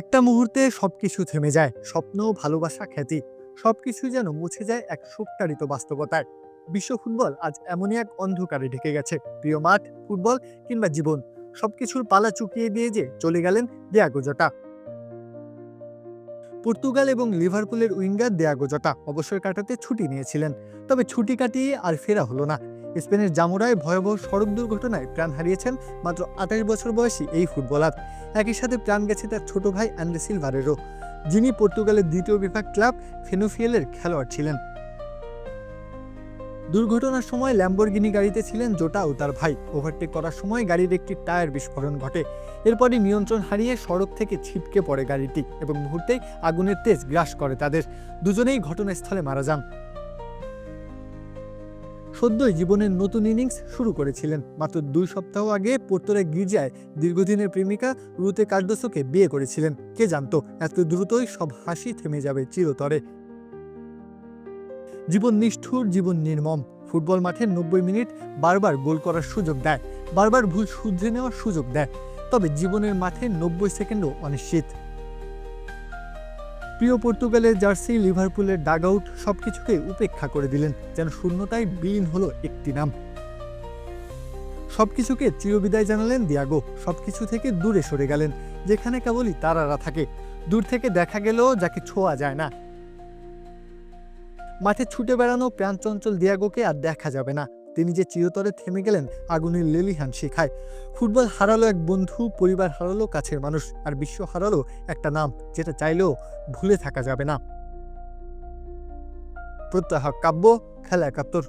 একটা মুহূর্তে সবকিছু থেমে যায়, স্বপ্ন, ভালোবাসা, খ্যাতি সবকিছু যেন মুছে যায় এক শোকতাড়িত বাস্তবতায়। বিশ্ব ফুটবল আজ এমনই এক অন্ধকারে ঢেকে গেছে। প্রিয় মাঠ, ফুটবল কিংবা জীবন, সবকিছুর পালা চুকিয়ে দিয়ে যে চলে গেলেন দেয়াগো জটা। পর্তুগাল এবং লিভারপুলের উইঙ্গার দেয়াগো জটা অবসর কাটাতে ছুটি নিয়েছিলেন, তবে ছুটি কাটিয়ে আর ফেরা হলো না। স্পেনের জামুরায় ভয়াবহ সড়ক দুর্ঘটনায় প্রাণ হারিয়েছেন মাত্র আঠাশ বছর বয়সী এই ফুটবলার। একই সাথে প্রাণ গেছে তার ছোট ভাই অ্যান্ডে সিলভারেরও। যিনি পর্তুগালের দ্বিতীয় বিভাগ ক্লাব ফেনুফিয়েলের খেলোয়াড় ছিলেন। দুর্ঘটনার সময় ল্যাম্বরগিনি গাড়িতে ছিলেন জোটা ও তার ভাই। ওভারটেক করার সময় গাড়ির একটি টায়ার বিস্ফোরণ ঘটে। এরপরই নিয়ন্ত্রণ হারিয়ে সড়ক থেকে ছিটকে পড়ে গাড়িটি এবং মুহূর্তেই আগুনের তেজ গ্রাস করে তাদের। দুজনেই ঘটনাস্থলে মারা যান। সদ্যই জীবনের নতুন ইনিংস শুরু করেছিলেন। মাত্র দুই সপ্তাহ আগে পোর্তোরে গির্জায় দীর্ঘদিনের প্রেমিকা রুতে কার্দোসোকে বিয়ে করেছিলেন। কে জানতো, এত দ্রুতই সব হাসি থেমে যাবে চিরতরে। জীবন নিষ্ঠুর, জীবন নির্মম। ফুটবল মাঠে নব্বই মিনিট বারবার গোল করার সুযোগ দেয়। বারবার ভুল শুধরে নেওয়ার সুযোগ দেয়। তবে জীবনের মাঠে নব্বই সেকেন্ডও অনিশ্চিত। প্রিয় পর্তুগালের জার্সি, লিভারপুলের ডাগ আউট সব কিছুকে উপেক্ষা করে দিলেন, যেন শূন্যতায় বিলীন হলো একটি নাম। সব সবকিছুকে চিরবিদায় জানালেন দিয়াগো, সবকিছু থেকে দূরে সরে গেলেন, যেখানে কেবলই তারারা থাকে। দূর থেকে দেখা গেলেও যাকে ছোঁয়া যায় না। মাঠে ছুটে বেড়ানো প্রাণচঞ্চল দিয়াগোকে আর দেখা যাবে না। তিনি যে চিরতরে থেমে গেলেন আগুনের লেলিহান শেখায়। ফুটবল হারালো এক বন্ধু, পরিবার হারালো কাছের মানুষ, আর বিশ্ব হারালো একটা নাম, যেটা চাইলেও ভুলে থাকা যাবে না। প্রত্যাহ কাব্য, খেলা একাত্তর।